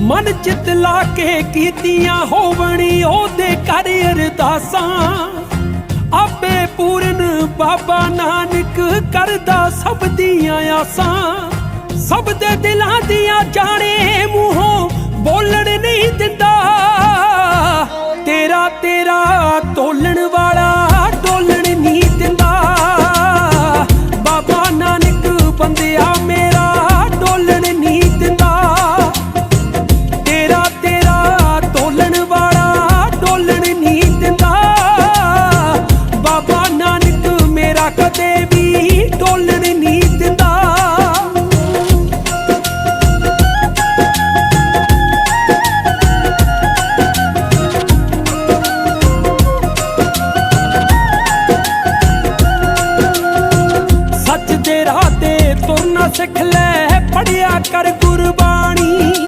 ਮਨ ਚਿਤ ਲਾ ਕੇ ਕੀਤੀਆਂ ਹੋਵਣੀ ਉਹਦੇ ਘਰ ਅਰਦਾਸਾਂ। ਆਪੇ ਪੂਰਨ ਬਾਬਾ ਨਾਨਕ ਕਰਦਾ ਸਭ ਦੀਆਂ ਆਸਾਂ। ਸਭ ਦੇ ਦਿਲਾਂ ਦੀਆਂ ਜਾਣੇ ਮੇਰਾ ਕਦੇ ਵੀ ਡੋਲਣ ਨਹੀਂ ਦਿੰਦਾ ਸੱਚ ਦੇ ਤੇ ਤੁਰਨਾ ਸਿੱਖ ਲੈ।